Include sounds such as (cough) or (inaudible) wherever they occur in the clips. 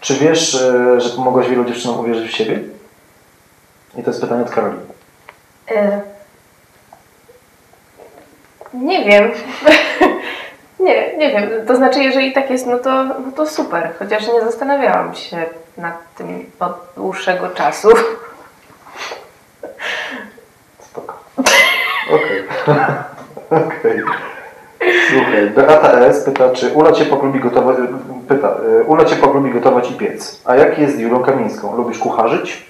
Czy wiesz, e, że pomogłaś wielu dziewczynom uwierzyć w siebie? I to jest pytanie od Karoli. E, Nie wiem. (laughs) nie, nie wiem. To znaczy, jeżeli tak jest, no to, no to super. Chociaż nie zastanawiałam się nad tym od dłuższego czasu. Spoko. Okej. (laughs) Okej. Słuchaj, Beata S. pyta, czy Ula Cię poglubi gotować, pyta, e, Ula Cię poglubi gotować i piec. A jak jest z Julą Kamińską? Lubisz kucharzyć?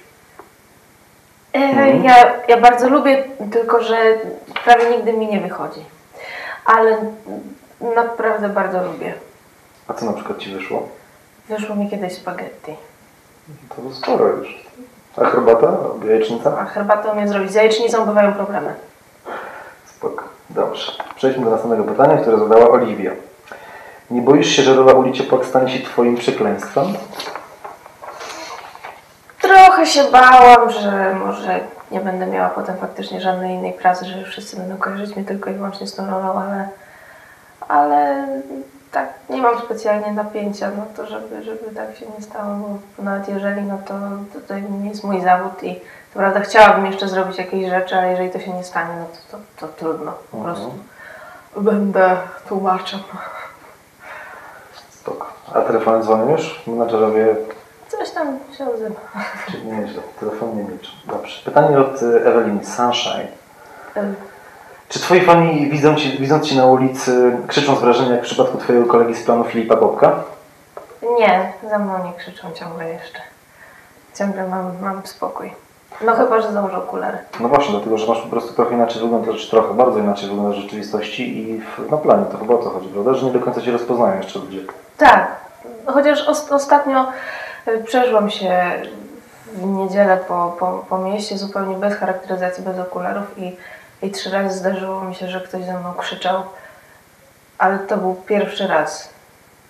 E, Mhm. Ja, ja bardzo lubię, tylko że prawie nigdy mi nie wychodzi. Ale naprawdę bardzo lubię. A co na przykład Ci wyszło? Wyszło mi kiedyś spaghetti. To sporo już. A herbata? Jajecznica? A herbatę umiem zrobić. Z jajecznicą bywają problemy. Dobrze. Przejdźmy do następnego pytania, które zadała Oliwia. Nie boisz się, że rola Uli Ciepłak stanie się Twoim przekleństwem? Trochę się bałam, że może nie będę miała potem faktycznie żadnej innej pracy, że wszyscy będą kojarzyć mnie tylko i wyłącznie z tą rolą, ale, ale tak nie mam specjalnie napięcia na to, żeby, żeby tak się nie stało, bo nawet jeżeli, no to, to, to nie jest mój zawód i to prawda chciałabym jeszcze zrobić jakieś rzeczy, ale jeżeli to się nie stanie, no to, to, to trudno, po Mhm. prostu będę tłumaczem. Spoko. A telefony dzwonią już? Menadżerowie Coś tam się odzywa. Czyli nieźle. Telefon nie milczą. Dobrze. Pytanie od y, Eweliny. Sunshine. Ym, Czy twoi fani widzą ci, widząc cię na ulicy krzyczą z wrażenia jak w przypadku twojego kolegi z planu Filipa Bobka? Nie, za mną nie krzyczą ciągle jeszcze. Ciągle mam, mam spokój. No chyba, że założę okulary. No właśnie, dlatego, że masz po prostu trochę inaczej wygląda, czy trochę bardzo inaczej wygląda w rzeczywistości i w, na planie. To chyba o to chodzi, prawda? Że nie do końca cię rozpoznają jeszcze ludzie. Tak, chociaż os- ostatnio y, przeszłam się w niedzielę po, po, po mieście zupełnie bez charakteryzacji, bez okularów i, i trzy razy zdarzyło mi się, że ktoś ze mną krzyczał, ale to był pierwszy raz.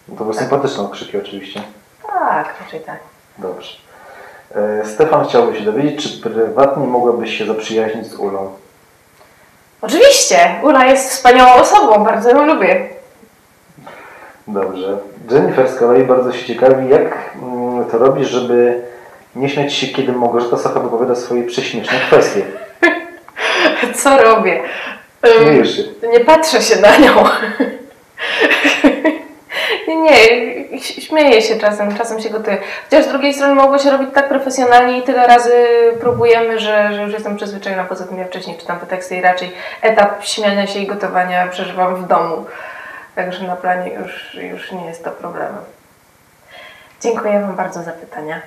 No to były sympatyczne okrzyki oczywiście. Tak, raczej tak. Dobrze. E, Stefan chciałby się dowiedzieć, czy prywatnie mogłabyś się zaprzyjaźnić z Ulą? Oczywiście, Ula jest wspaniałą osobą, bardzo ją lubię. Dobrze. Jennifer z kolei bardzo się ciekawi, jak mm, to robisz, żeby nie śmiać się, kiedy Małgorzata Socha wypowiada swoje prześmieszne kwestie. (laughs) Co robię? Śmiejesz się. Nie patrzę się na nią. (laughs) Nie, nie, śmieję się czasem, czasem się gotuję. Chociaż z drugiej strony mogło się robić tak profesjonalnie i tyle razy próbujemy, że, że już jestem przyzwyczajona. Poza tym ja wcześniej czytam te teksty i raczej etap śmiania się i gotowania przeżywam w domu. Także na planie już, już nie jest to problemem. Dziękuję Wam bardzo za pytania.